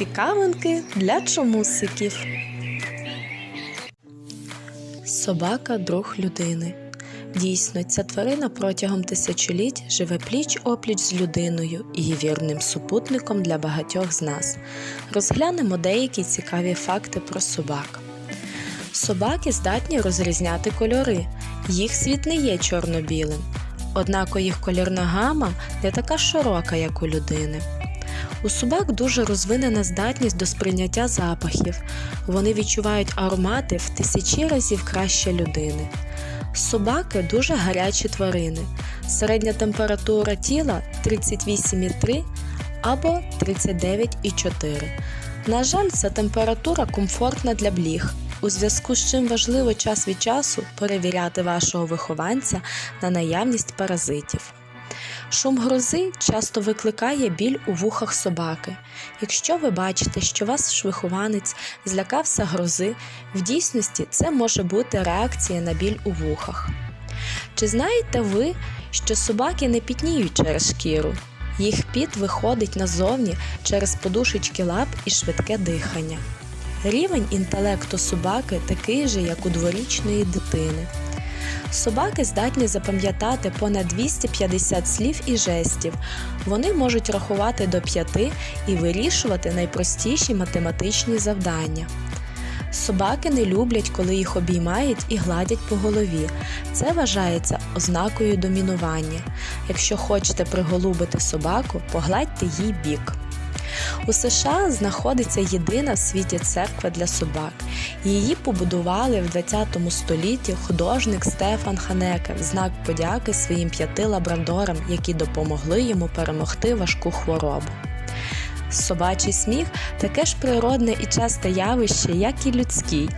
Цікавинки для чомусиків. Собака друг людини. Дійсно, ця тварина протягом тисячоліть живе пліч опліч з людиною і є вірним супутником для багатьох з нас. Розглянемо деякі цікаві факти про собак. Собаки здатні розрізняти кольори. Їх світ не є чорно-білим. Однак їх кольорна гама не така широка, як у людини. У собак дуже розвинена здатність до сприйняття запахів. Вони відчувають аромати в тисячі разів краще людини. Собаки дуже гарячі тварини. Середня температура тіла 38,3 або 39,4. На жаль, ця температура комфортна для бліг, у зв'язку з чим важливо час від часу перевіряти вашого вихованця на наявність паразитів. Шум грози часто викликає біль у вухах собаки. Якщо ви бачите, що ваш вихованець злякався грози, в дійсності це може бути реакція на біль у вухах. Чи знаєте ви, що собаки не пітніють через шкіру? Їх піт виходить назовні через подушечки лап і швидке дихання. Рівень інтелекту собаки такий же, як у дворічної дитини. Собаки здатні запам'ятати понад 250 слів і жестів. Вони можуть рахувати до п'яти і вирішувати найпростіші математичні завдання. Собаки не люблять, коли їх обіймають і гладять по голові. Це вважається ознакою домінування. Якщо хочете приголубити собаку, погладьте їй бік. У США знаходиться єдина в світі церква для собак. Її побудували в 20 столітті художник Стефан Ханеке в знак подяки своїм п'яти лабрадорам, які допомогли йому перемогти важку хворобу. Собачий сміх таке ж природне і часте явище, як і людський.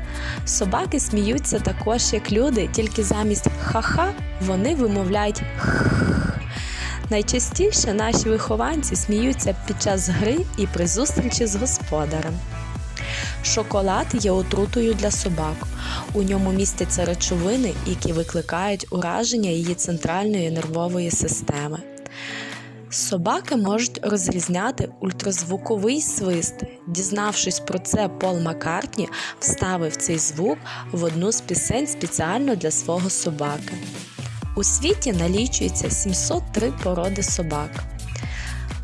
Собаки сміються також, як люди, тільки замість ха-ха вони вимовляють х. Найчастіше наші вихованці сміються під час гри і при зустрічі з господарем. Шоколад є отрутою для собак. У ньому містяться речовини, які викликають ураження її центральної нервової системи. Собаки можуть розрізняти ультразвуковий свист. Дізнавшись про це, Пол Маккартні вставив цей звук в одну з пісень спеціально для свого собаки. У світі налічується 703 породи собак.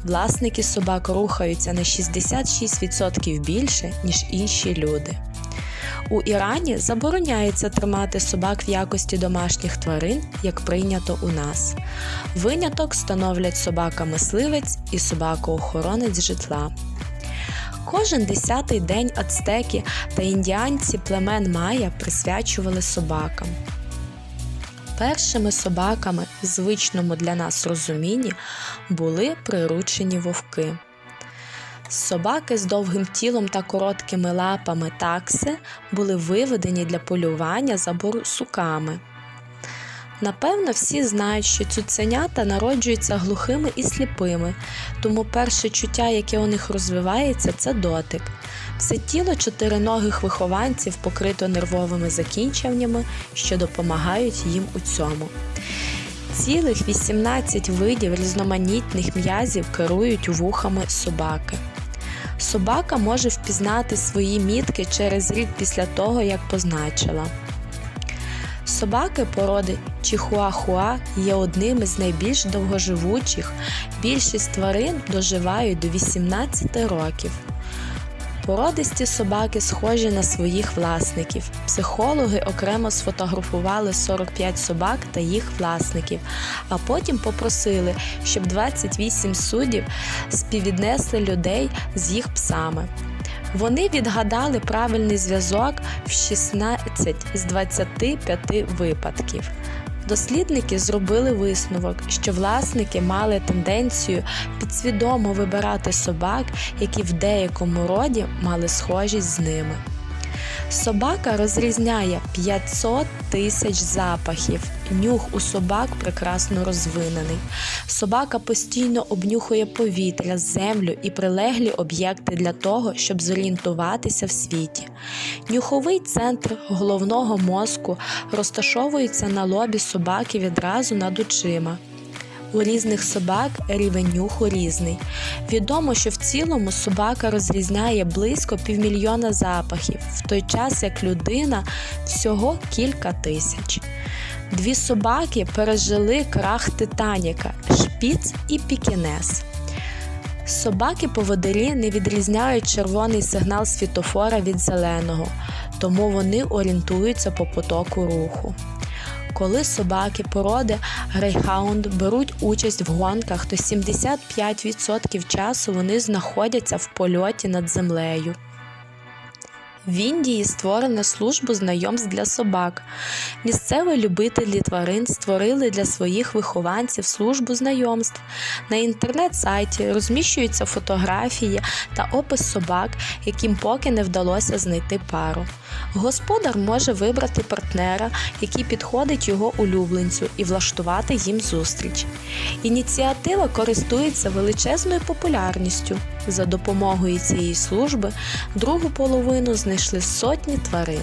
Власники собак рухаються на 66% більше, ніж інші люди. У Ірані забороняється тримати собак в якості домашніх тварин, як прийнято у нас. Виняток становлять собака-мисливець і собака-охоронець житла. Кожен десятий день ацтеки та індіанці племен Майя присвячували собакам. Першими собаками в звичному для нас розумінні були приручені вовки. Собаки з довгим тілом та короткими лапами такси були виведені для полювання за борсуками. Напевно, всі знають, що цуценята народжуються глухими і сліпими, тому перше чуття, яке у них розвивається, це дотик. Все тіло чотириногих вихованців покрито нервовими закінченнями, що допомагають їм у цьому. Цілих 18 видів різноманітних м'язів керують вухами собаки. Собака може впізнати свої мітки через рік після того, як позначила. Собаки породи Чихуахуа є одними з найбільш довгоживучих. Більшість тварин доживають до 18 років. Породисті собаки схожі на своїх власників. Психологи окремо сфотографували 45 собак та їх власників, а потім попросили, щоб 28 суддів співвіднесли людей з їх псами. Вони відгадали правильний зв'язок в 16 з 25 випадків. Дослідники зробили висновок, що власники мали тенденцію підсвідомо вибирати собак, які в деякому роді мали схожість з ними. Собака розрізняє 500 тисяч запахів. Нюх у собак прекрасно розвинений. Собака постійно обнюхує повітря, землю і прилеглі об'єкти для того, щоб зорієнтуватися в світі. Нюховий центр головного мозку розташовується на лобі собаки відразу над очима. У різних собак рівень нюху різний. Відомо, що в цілому собака розрізняє близько півмільйона запахів, в той час як людина всього кілька тисяч. Дві собаки пережили крах Титаніка шпіц і пікінес. Собаки-поводирі не відрізняють червоний сигнал світофора від зеленого, тому вони орієнтуються по потоку руху. Коли собаки породи грейхаунд беруть участь в гонках, то 75% часу вони знаходяться в польоті над землею. В Індії створена службу знайомств для собак. Місцеві любителі тварин створили для своїх вихованців службу знайомств. На інтернет-сайті розміщуються фотографії та опис собак, яким поки не вдалося знайти пару. Господар може вибрати партнера, який підходить його улюбленцю, і влаштувати їм зустріч. Ініціатива користується величезною популярністю. За допомогою цієї служби другу половину знайшли сотні тварин.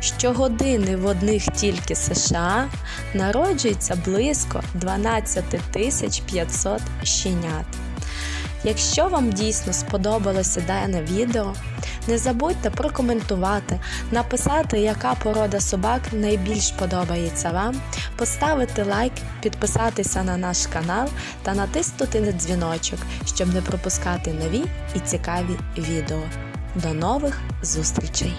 Щогодини в одних тільки США народжується близько 12 тисяч 500 щенят. Якщо вам дійсно сподобалося дане відео, не забудьте прокоментувати, написати, яка порода собак найбільш подобається вам, поставити лайк, підписатися на наш канал та натиснути на дзвіночок, щоб не пропускати нові і цікаві відео. До нових зустрічей!